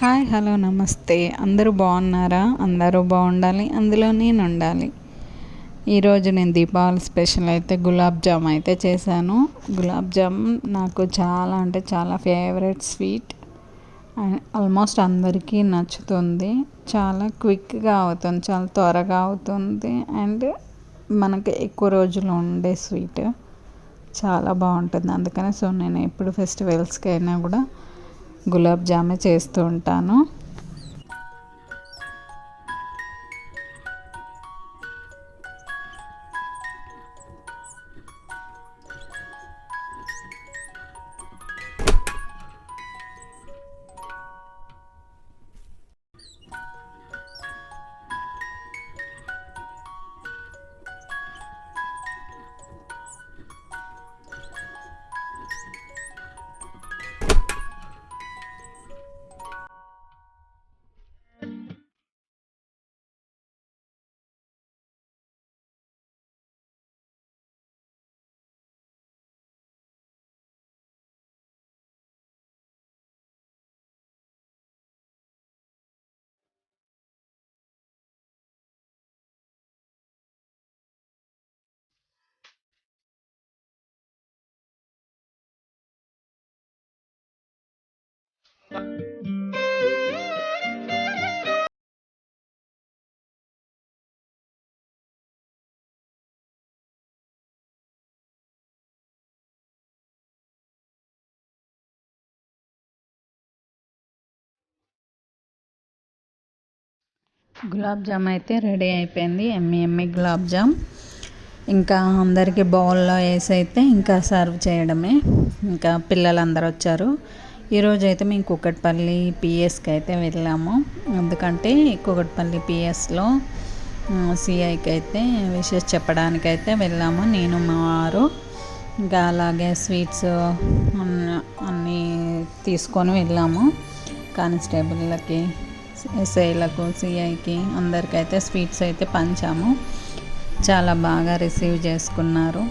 Hi hello నమస్తే. అందరూ బాగున్నారా? అందరూ బాగుండాలి. అందులో నేను ఉండాలి. ఈరోజు నేను దీపావళి స్పెషల్ అయితే గులాబ్ జామ్ అయితే చేశాను. గులాబ్ జామ్ నాకు చాలా అంటే చాలా ఫేవరెట్ స్వీట్. ఆల్మోస్ట్ అందరికీ నచ్చుతుంది. చాలా క్విక్గా అవుతుంది చాలా త్వరగా అవుతుంది. అండ్ మనకి ఎక్కువ రోజులు ఉండే స్వీట్. చాలా బాగుంటుంది. అందుకని సో నేను ఎప్పుడు ఫెస్టివల్స్కి అయినా కూడా గులాబ్ జామే చేస్తూ ఉంటాను. గులాబ్ జామ్ అయితే రెడీ అయిపోయింది. ఎమ్మి ఎమ్మి గులాబ్ జామ్. ఇంకా అందరికీ బౌల్లో వేసి అయితే ఇంకా సర్వ్ చేయడమే. ఇంకా పిల్లలు అందరు వచ్చారు ఈరోజు అయితే మేము కుక్కట్పల్లి పిఎస్కి అయితే వెళ్ళాము. ఎందుకంటే కుక్కట్పల్లి పిఎస్లో సిఐకి అయితే విషెస్ చెప్పడానికైతే వెళ్ళాము నేను మా వారు. ఇంకా అలాగే స్వీట్స్ అన్నీ తీసుకొని వెళ్ళాము. కానిస్టేబుల్లకి ఎస్ఐలకు సిఐకి అందరికైతే స్వీట్స్ అయితే పంచాము. చాలా బాగా రిసీవ్ చేసుకున్నారు.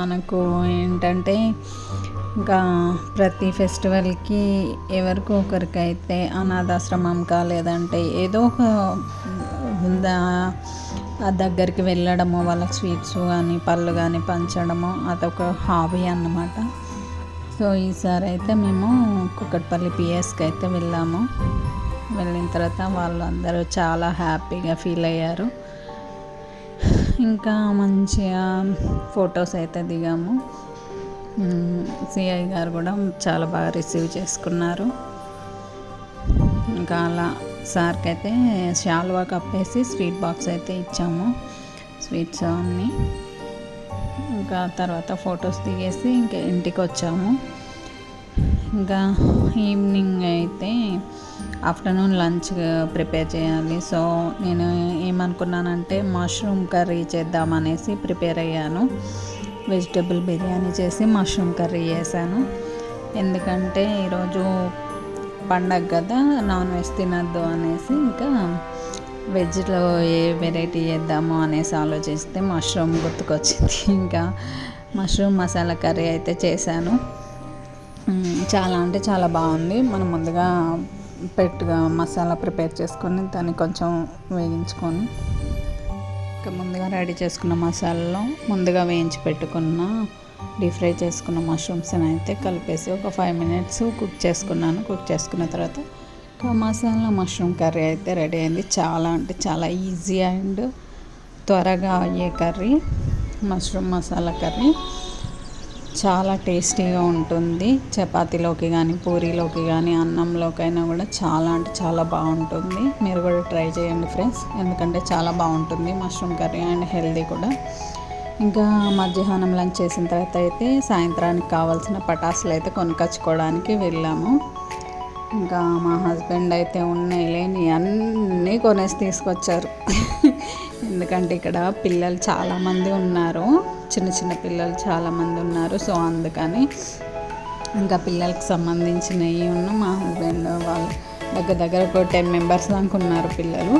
మనకు ఏంటంటే ఇంకా ప్రతి ఫెస్టివల్కి ఎవరికో ఒకరికైతే అనాథాశ్రమం కాలేదంటే ఏదో ఒక ఆ దగ్గరికి వెళ్ళడము వాళ్ళకి స్వీట్స్ కానీ పళ్ళు కానీ పంచడము అదొక హాబీ అన్నమాట. సో ఈసారి అయితే మేము కుక్కట్పల్లి పిఎస్కి అయితే వెళ్ళాము. వెళ్ళిన తర్వాత వాళ్ళు అందరూ చాలా హ్యాపీగా ఫీల్ అయ్యారు. ఇంకా మంచిగా ఫొటోస్ అయితే దిగాము. సిఐ గారు కూడా చాలా బాగా రిసీవ్ చేసుకున్నారు. ఇంకా అలా సార్కి అయితే షాల్వా కప్పేసి స్వీట్ బాక్స్ అయితే ఇచ్చాము స్వీట్స్ అన్నీ. ఇంకా తర్వాత ఫొటోస్ దిగేసి ఇంకా ఇంటికి వచ్చాము ఇంకా ఈవినింగ్ అయితే ఆఫ్టర్నూన్ లంచ్ ప్రిపేర్ చేయాలి. సో నేను ఏమనుకున్నానంటే మష్రూమ్ కర్రీ చేద్దామనేసి ప్రిపేర్ అయ్యాను. వెజిటేబుల్ బిర్యానీ చేసి మష్రూమ్ కర్రీ చేశాను. ఎందుకంటే ఈరోజు పండగ కదా నాన్ వెజ్ తినద్దు అనేసి ఇంకా వెజ్లో ఏ వెరైటీ చేద్దాము అనేసి ఆలోచిస్తే మష్రూమ్ గుర్తుకొచ్చింది. ఇంకా మష్రూమ్ మసాలా కర్రీ అయితే చేశాను. చాలా అంటే చాలా బాగుంది. మనం ముందుగా పెట్టుగా మసాలా ప్రిపేర్ చేసుకొని దాన్ని కొంచెం వేయించుకొని ఇంకా ముందుగా రెడీ చేసుకున్న మసాలాలో ముందుగా వేయించి పెట్టుకున్న డీప్ ఫ్రై చేసుకున్న మష్రూమ్స్ని అయితే కలిపేసి ఒక ఫైవ్ మినిట్స్ కుక్ చేసుకున్నాను. కుక్ చేసుకున్న తర్వాత మసాలా మష్రూమ్ కర్రీ అయితే రెడీ అయింది. చాలా అంటే చాలా ఈజీ అండ్ త్వరగా అయ్యే కర్రీ మష్రూమ్ మసాలా కర్రీ చాలా టేస్టీగా ఉంటుంది. చపాతీలోకి కానీ పూరీలోకి కానీ అన్నంలోకైనా కూడా చాలా అంటే చాలా బాగుంటుంది. మీరు కూడా ట్రై చేయండి ఫ్రెండ్స్. ఎందుకంటే చాలా బాగుంటుంది మష్రూమ్ కర్రీ అండ్ హెల్దీ కూడా. ఇంకా మధ్యాహ్నం లంచ్ చేసిన తర్వాత అయితే సాయంత్రానికి కావాల్సిన పటాసులు అయితే కొనుకొచ్చుకోవడానికి వెళ్ళాము. ఇంకా మా హస్బెండ్ అయితే ఉన్నాయి లేని అన్నీ కొనేసి తీసుకొచ్చారు. ఎందుకంటే ఇక్కడ పిల్లలు చాలామంది ఉన్నారు. చిన్న చిన్న పిల్లలు చాలామంది ఉన్నారు సో అందుకని ఇంకా పిల్లలకు సంబంధించినవి ఉన్న మా హస్బెండ్ వాళ్ళు దగ్గర దగ్గర ఒక టెన్ మెంబర్స్ దాకా ఉన్నారు పిల్లలు.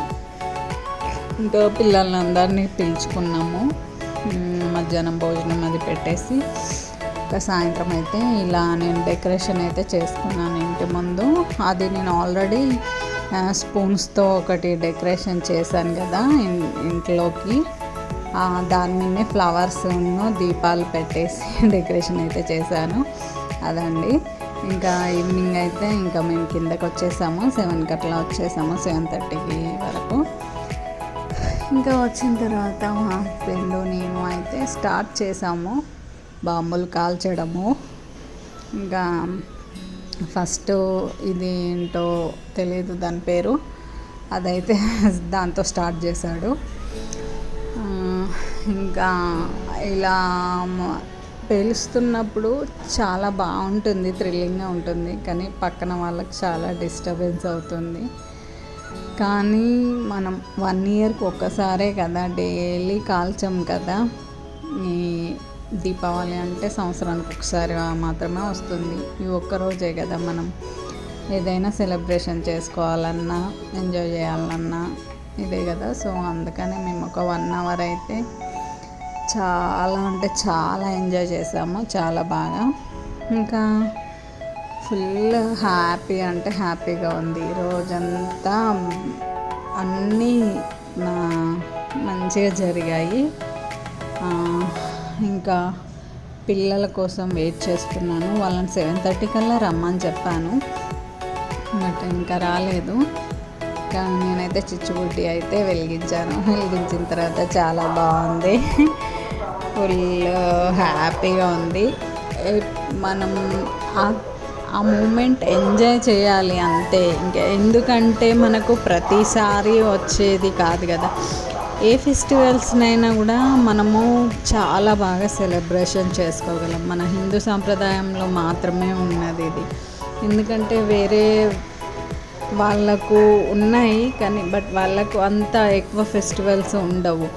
ఇంకా పిల్లల్ని అందరినీ పిలుచుకున్నాము మధ్యాహ్నం భోజనం అది పెట్టేసి ఇంకా సాయంత్రం అయితే ఇలా నేను డెకరేషన్ అయితే చేసుకున్నాను ఇంటి ముందు. అది నేను ఆల్రెడీ స్పూన్స్తో ఒకటి డెకరేషన్ చేశాను కదా ఇంట్లోకి. దాని మీదనే ఫ్లవర్స్ దీపాలు పెట్టేసి డెకరేషన్ అయితే చేశాను. అదండి. ఇంకా ఈవినింగ్ అయితే ఇంకా మేము కిందకి వచ్చేసాము. సెవెన్కి అట్లా వచ్చేసాము సెవెన్ థర్టీకి వరకు. ఇంకా వచ్చిన తర్వాత మా ఫ్రెండ్ నేను అయితే స్టార్ట్ చేసాము బాంబులు కాల్చడము. ఇంకా ఫస్ట్ ఇది ఏంటో తెలియదు దాని పేరు. అదైతే దాంతో స్టార్ట్ చేశాడు. ఇంకా ఇలా పేలుస్తున్నప్పుడు చాలా బాగుంటుంది థ్రిల్లింగ్గా ఉంటుంది. కానీ పక్కన వాళ్ళకి చాలా డిస్టర్బెన్స్ అవుతుంది. కానీ మనం వన్ ఇయర్కి ఒక్కసారే కదా డైలీ కాల్చాం కదా ఈ దీపావళి అంటే సంవత్సరానికి ఒకసారి మాత్రమే వస్తుంది. ఈ ఒక్క రోజే కదా మనం ఏదైనా సెలబ్రేషన్ చేసుకోవాలన్నా ఎంజాయ్ చేయాలన్నా ఇదే కదా. సో అందుకనే మేము ఒక వన్ అవర్ అయితే చాలా అంటే చాలా ఎంజాయ్ చేసాము చాలా బాగా. ఇంకా ఫుల్ హ్యాపీ అంటే హ్యాపీగా ఉంది. రోజంతా అన్నీ నా మంచిగా జరిగాయి. ఇంకా పిల్లల కోసం వెయిట్ చేస్తున్నాను. వాళ్ళని సెవెన్ థర్టీ కల్లా రమ్మని చెప్పాను. బట్ ఇంకా రాలేదు. ఇంకా నేనైతే చిచ్చుబుడ్డి అయితే వెలిగించాను. వెలిగించిన తర్వాత చాలా బాగుంది. ఫుల్ హ్యాపీగా ఉంది. మనం ఆ మూమెంట్ ఎంజాయ్ చేయాలి అంతే. ఇంకా ఎందుకంటే మనకు ప్రతిసారి వచ్చేది కాదు కదా. ఏ ఫెస్టివల్స్నైనా కూడా మనము చాలా బాగా సెలబ్రేషన్ చేసుకోగలం. మన హిందూ సాంప్రదాయంలో మాత్రమే ఉన్నది ఇది. ఎందుకంటే వేరే వాళ్ళకు ఉన్నాయి కానీ బట్ వాళ్ళకు అంత ఎక్కువ ఫెస్టివల్స్ ఉండవు.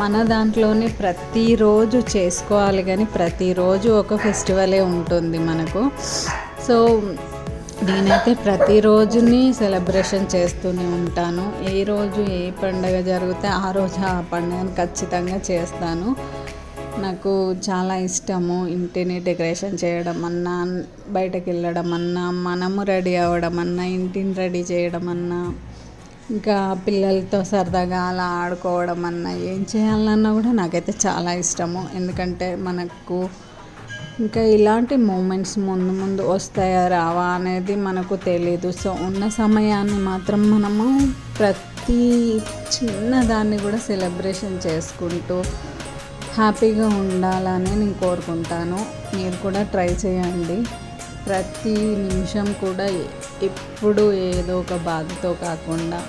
మన దాంట్లోనే ప్రతిరోజు చేసుకోవాలి కానీ ప్రతిరోజు ఒక ఫెస్టివలే ఉంటుంది మనకు. సో నేనైతే ప్రతిరోజుని సెలబ్రేషన్ చేస్తూనే ఉంటాను. ఏ రోజు ఏ పండగ జరిగితే ఆ రోజు ఆ పండుగను ఖచ్చితంగా చేస్తాను. నాకు చాలా ఇష్టము ఇంటిని డెకరేషన్ చేయడం అన్నా బయటకు వెళ్ళడం అన్నా మనము రెడీ అవ్వడం అన్నా ఇంటిని రెడీ చేయడం అన్నా ఇంకా పిల్లలతో సరదాగా అలా ఆడుకోవడం అన్నా ఏం చేయాలన్నా కూడా నాకైతే చాలా ఇష్టము. ఎందుకంటే మనకు ఇంకా ఇలాంటి మూమెంట్స్ ముందు ముందు వస్తాయా రావా అనేది మనకు తెలీదు. సో ఉన్న సమయాన్ని మాత్రం మనము ప్రతి చిన్నదాన్ని కూడా సెలబ్రేషన్ చేసుకుంటూ హ్యాపీగా ఉండాలని నేను కోరుకుంటాను. మీరు కూడా ట్రై చేయండి. ప్రతి నిమిషం కూడా ఎప్పుడు ఏదో ఒక బాధతో కాకుండా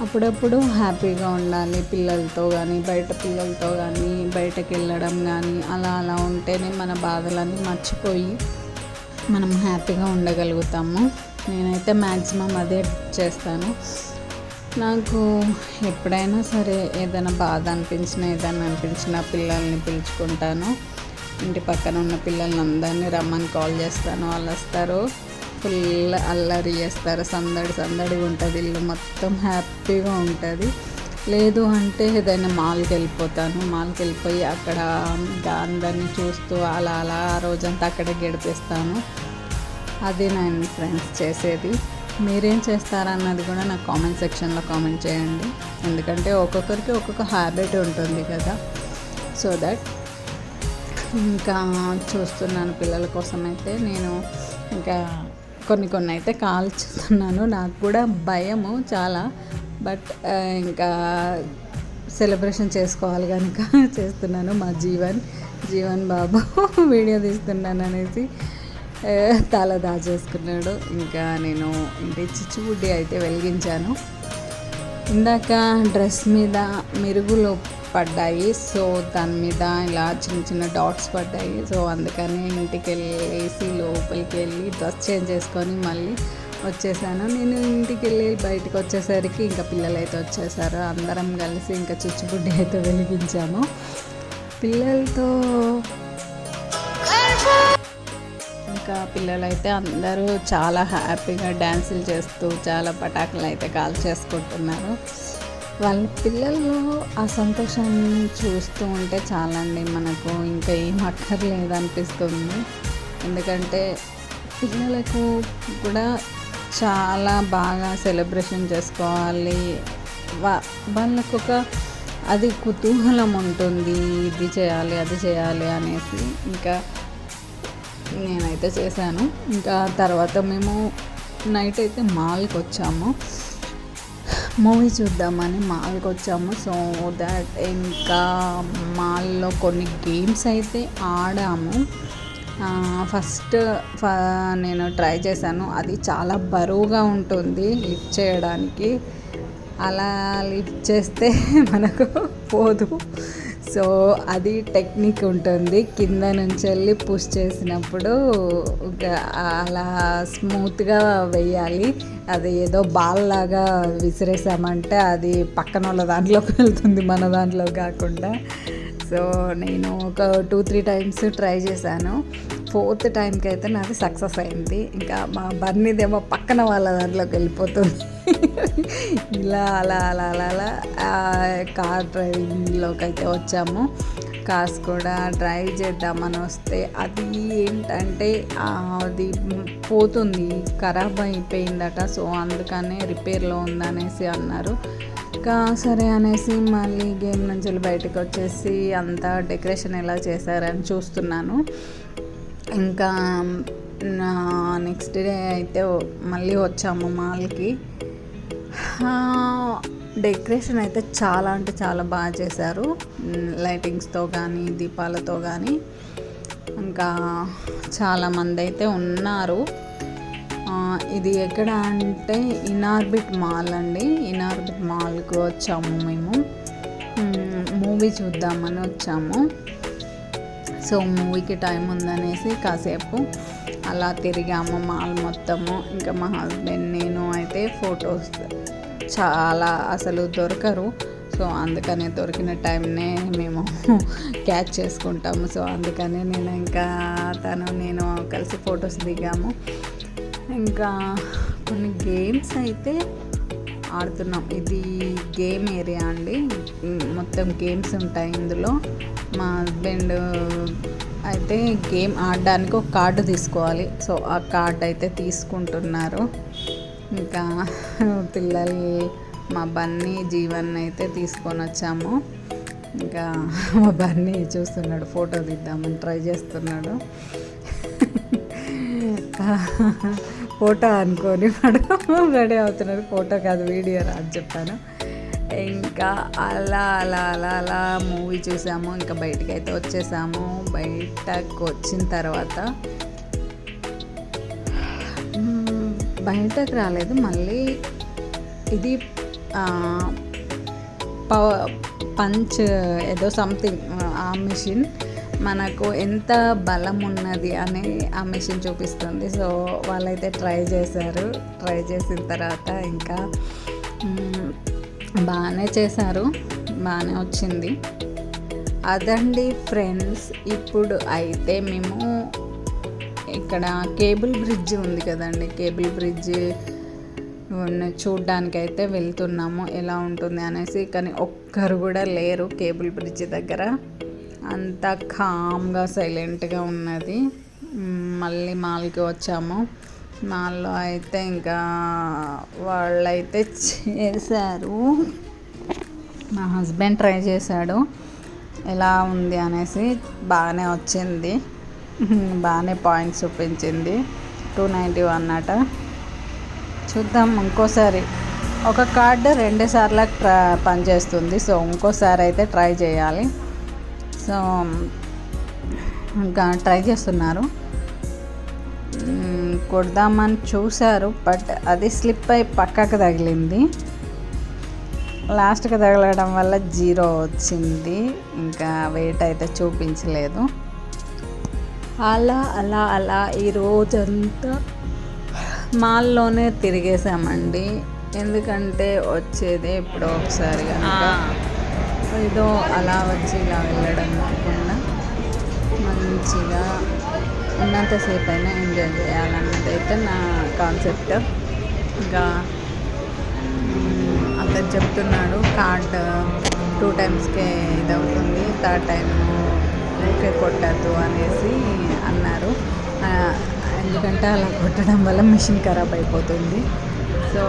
అప్పుడప్పుడు హ్యాపీగా ఉండాలి పిల్లలతో కానీ బయట పిల్లలతో కానీ బయటకు వెళ్ళడం కానీ అలా అలా ఉంటేనే మన బాధలన్నీ మర్చిపోయి మనం హ్యాపీగా ఉండగలుగుతాము. నేనైతే మ్యాక్సిమం అదే చేస్తాను. నాకు ఎప్పుడైనా సరే ఏదైనా బాధ అనిపించినా ఏదైనా అనిపించినా పిల్లల్ని పిలుచుకుంటాను. ఇంటి పక్కన ఉన్న పిల్లల్ని అందరినీ రమ్మని కాల్ చేస్తాను. వాళ్ళు వస్తారు ఫుల్ అల్లరి చేస్తారు. సందడి సందడిగా ఉంటుంది. ఇల్లు మొత్తం హ్యాపీగా ఉంటుంది. లేదు అంటే ఏదైనా మాల్కి వెళ్ళిపోతాను. మాల్కి వెళ్ళిపోయి అక్కడ దాని చూస్తూ అలా అలా ఆ రోజంతా అక్కడే గడిపేస్తాను. అది నేను ఫ్రెండ్స్ చేసేది. మీరేం చేస్తారన్నది కూడా నాకు కామెంట్ సెక్షన్లో కామెంట్ చేయండి. ఎందుకంటే ఒక్కొక్కరికి ఒక్కొక్క హ్యాబిట్ ఉంటుంది కదా. సో దట్ ఇంకా చూస్తున్నాను పిల్లల కోసం అయితే నేను ఇంకా కొన్ని కొన్ని అయితే కాల్చుతున్నాను. నాకు కూడా భయము చాలా. బట్ ఇంకా సెలబ్రేషన్ చేసుకోవాలి కనుక చేస్తున్నాను మా జీవన్. జీవన్ బాబు వీడియో తీస్తున్నాను అనేసి తల దాచేసుకున్నాడు. ఇంకా నేను ఇంటి చిచ్చుబుడ్డి అయితే వెలిగించాను. ఇందాక డ్రెస్ మీద మెరుగులో పడ్డాయి. సో దాని మీద ఇలా చిన్న చిన్న డాట్స్ పడ్డాయి. సో అందుకని ఇంటికి వెళ్ళేసి లోపలికి వెళ్ళి డ్రెస్ చేంజ్ చేసుకొని మళ్ళీ వచ్చేసాను. నేను ఇంటికి వెళ్ళి బయటకు వచ్చేసరికి ఇంకా పిల్లలు అయితే వచ్చేసారు. అందరం కలిసి ఇంకా చిచ్చుబుడ్డి అయితే వెలిగించాము. పిల్లలతో ఇంకా పిల్లలైతే అందరూ చాలా హ్యాపీగా డ్యాన్సులు చేస్తూ చాలా పటాకులు అయితే కాల్ చేసుకుంటున్నారు వాళ్ళ పిల్లల్లో ఆ సంతోషాన్ని చూస్తూ ఉంటే చాలండి మనకు ఇంకా ఏం అక్కర్లేదు అనిపిస్తుంది ఎందుకంటే పిల్లలకు కూడా చాలా బాగా సెలబ్రేషన్ చేసుకోవాలి. వా వాళ్ళకు ఒక అది కుతూహలం ఉంటుంది. ఇది చేయాలి అది చేయాలి అనేసి ఇంకా నేనైతే చేశాను. ఇంకా తర్వాత మేము నైట్ అయితే మాల్కి వచ్చాము మూవీ చూద్దామని మాల్కి వచ్చాము. సో దట్ ఇంకా మాల్లో కొన్ని గేమ్స్ అయితే ఆడాము. ఫస్ట్ నేను ట్రై చేశాను. అది చాలా బరువుగా ఉంటుంది లిఫ్ట్ చేయడానికి. అలా లిఫ్ట్ చేస్తే మనకు పోదు. సో అది టెక్నిక్ ఉంటుంది. కింద నుంచి వెళ్ళి పుష్ చేసినప్పుడు అలా స్మూత్గా వేయాలి. అది ఏదో బాల్ లాగా విసిరేసామంటే అది పక్కన వాళ్ళ దాంట్లోకి వెళ్తుంది మన దాంట్లో కాకుండా. సో నేను ఒక టూ త్రీ టైమ్స్ ట్రై చేశాను. ఫోర్త్ టైంకి అయితే నాది సక్సెస్ అయింది. ఇంకా మా బన్నీదేమో పక్కన వాళ్ళ దాంట్లోకి వెళ్ళిపోతుంది. ఇలా అలా అలా అలా అలా కార్ డ్రైవింగ్లోకి అయితే వచ్చాము. కార్స్ కూడా డ్రైవ్ చేద్దామని వస్తే అది ఏంటంటే అది పోతుంది ఖరాబ్ అయిపోయిందట. సో అందుకనే రిపేర్లో ఉందనేసి అన్నారు. ఇంకా సరే అనేసి మళ్ళీ గేమ్ నుంచి బయటకు వచ్చేసి అంతా డెకరేషన్ ఎలా చేశారని చూస్తున్నాను. ఇంకా నెక్స్ట్ డే అయితే మళ్ళీ వచ్చాము మాల్కి. డెకరేషన్ అయితే చాలా అంటే చాలా బాగా చేశారు. లైటింగ్స్తో కానీ దీపాలతో కానీ ఇంకా చాలామంది అయితే ఉన్నారు. ఇది ఎక్కడ అంటే ఇనార్బిట్ మాల్ అండి. ఇనార్బిట్ మాల్కి వచ్చాము మేము. మూవీ చూద్దామని వచ్చాము. సో మూవీకి టైం ఉందనేసి కాసేపు అలా తిరిగాము మాల్ మొత్తము ఇంకా మా హస్బెండ్ నేను అయితే ఫొటోస్ చాలా అసలు దొరకరు. సో అందుకనే దొరికిన టైంనే మేము క్యాచ్ చేసుకుంటాము. సో అందుకనే నేను ఇంకా తను నేను కలిసి ఫొటోస్ దిగాము. ఇంకా కొన్ని గేమ్స్ అయితే ఆడుతున్నాం. ఇది గేమ్ ఏరియా అండి. మొత్తం గేమ్స్ ఉంటాయి ఇందులో. మా హస్బెండ్ అయితే గేమ్ ఆడడానికి ఒక కార్డు తీసుకోవాలి. సో ఆ కార్డు అయితే తీసుకుంటున్నారు. ఇంకా పిల్లలు మా బన్నీ జీవన్ అయితే తీసుకొని వచ్చాము. ఇంకా మా బన్నీ చూస్తున్నాడు ఫోటో తీద్దామని ట్రై చేస్తున్నాడు. ఫోటో అనుకొని వాడు రెడీ అవుతున్నారు. ఫోటో కాదు వీడియో అని చెప్పాను. ఇంకా అలా అలా అలా అలా మూవీ చూసాము. ఇంకా బయటకు అయితే వచ్చేసాము. బయటకు వచ్చిన తర్వాత బయటకు రాలేదు. మళ్ళీ ఇది పవ పంచ్ ఏదో సంథింగ్ ఆ మిషన్ మనకు ఎంత బలం ఉన్నది అని ఆ మిషన్ చూపిస్తుంది. సో వాళ్ళైతే ట్రై చేశారు. ట్రై చేసిన తర్వాత ఇంకా బాగానే చేశారు. బాగానే వచ్చింది. అదండి ఫ్రెండ్స్ ఇప్పుడు అయితే మేము ఇక్కడ కేబుల్ బ్రిడ్జ్ ఉంది కదండి. కేబుల్ బ్రిడ్జ్ చూడ్డానికి అయితే వెళ్తున్నాము. ఎలా ఉంటుంది అనేసి కానీ ఒక్కరు కూడా లేరు కేబుల్ బ్రిడ్జ్ దగ్గర. అంతా కామ్గా సైలెంట్గా ఉన్నది. మళ్ళీ మాల్కి వచ్చాము. మాల్లో అయితే ఇంకా వాళ్ళైతే చేశారు. మా హస్బెండ్ ట్రై చేశాడు. ఎలా ఉంది అనేసి బాగానే వచ్చింది. బాగానే పాయింట్స్ చూపించింది. టూ నైంటీ వన్ అట. చూద్దాం ఇంకోసారి. ఒక కార్డు రెండు సార్లు పనిచేస్తుంది. సో ఇంకోసారి అయితే ట్రై చేయాలి. సో ఇంకా ట్రై చేస్తున్నారు. కొడదామని చూశారు బట్ అది స్లిప్ అయి పక్కకు తగిలింది. లాస్ట్కి తగలడం వల్ల జీరో వచ్చింది. ఇంకా వెయిట్ అయితే చూపించలేదు. అలా అలా అలా ఈ రోజంతా మాల్లోనే తిరిగేసామండి ఎందుకంటే వచ్చేది ఇప్పుడు ఒకసారి కనుక ఏదో అలా వచ్చి ఇలా వెళ్ళడం కాకుండా మంచిగా ఉన్నంతసేపు అయినా ఎంజాయ్ చేయాలన్నది అయితే నా కాన్సెప్ట్. ఇంకా అతను చెప్తున్నాడు కార్డ్ టూ టైమ్స్కే ఇది అవుతుంది థర్డ్ టైం ఊరికే కొట్టద్దు అనేసి అన్నారు. ఎందుకంటే అలా కొట్టడం వల్ల మిషన్ ఖరాబ్ అయిపోతుంది. సో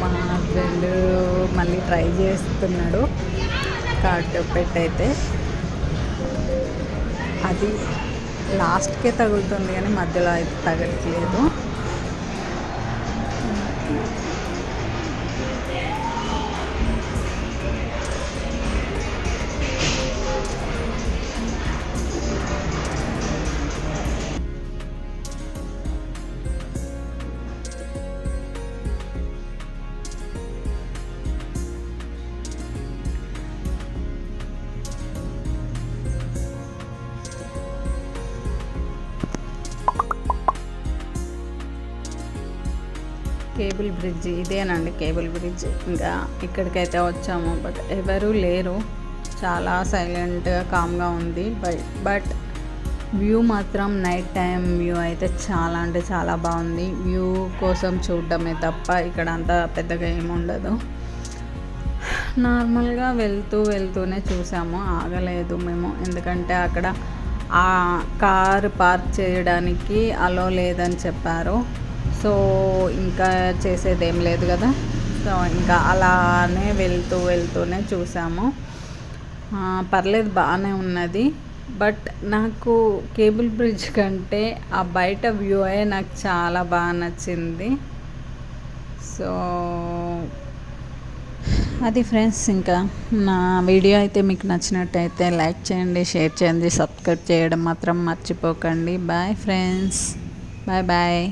మా హస్బెండ్ మళ్ళీ ట్రై చేస్తున్నాడు. కార్డ్ పెట్టయితే అది లాస్ట్కే తగులుతుంది కానీ మధ్యలో అయితే తగలట్లేదు. కేబుల్ బ్రిడ్జ్ ఇదేనండి కేబుల్ బ్రిడ్జ్. ఇంకా ఇక్కడికైతే వచ్చాము బట్ ఎవరూ లేరు. చాలా సైలెంట్గా కామ్గా ఉంది. బట్ బట్ వ్యూ మాత్రం నైట్ టైం వ్యూ అయితే చాలా అంటే చాలా బాగుంది. వ్యూ కోసం చూడడమే తప్ప ఇక్కడ అంతా పెద్దగా ఏముండదు నార్మల్గా వెళ్తూ వెళ్తూనే చూసాము ఆగలేదు మేము. ఎందుకంటే అక్కడ ఆ కారు పార్క్ చేయడానికి అలో లేదని చెప్పారు. సో ఇంకా చేసేది ఏం లేదు కదా. సో ఇంకా అలానే వెళ్తూ వెళ్తూనే చూసాము. పర్లేదు బాగానే ఉన్నది. బట్ నాకు కేబుల్ బ్రిడ్జ్ కంటే ఆ బయట వ్యూ అయ్యే నాకు చాలా బాగా నచ్చింది. సో అది ఫ్రెండ్స్ ఇంకా నా వీడియో అయితే మీకు నచ్చినట్టయితే లైక్ చేయండి షేర్ చేయండి సబ్స్క్రైబ్ చేయడం మాత్రం మర్చిపోకండి. Bye friends. Bye bye.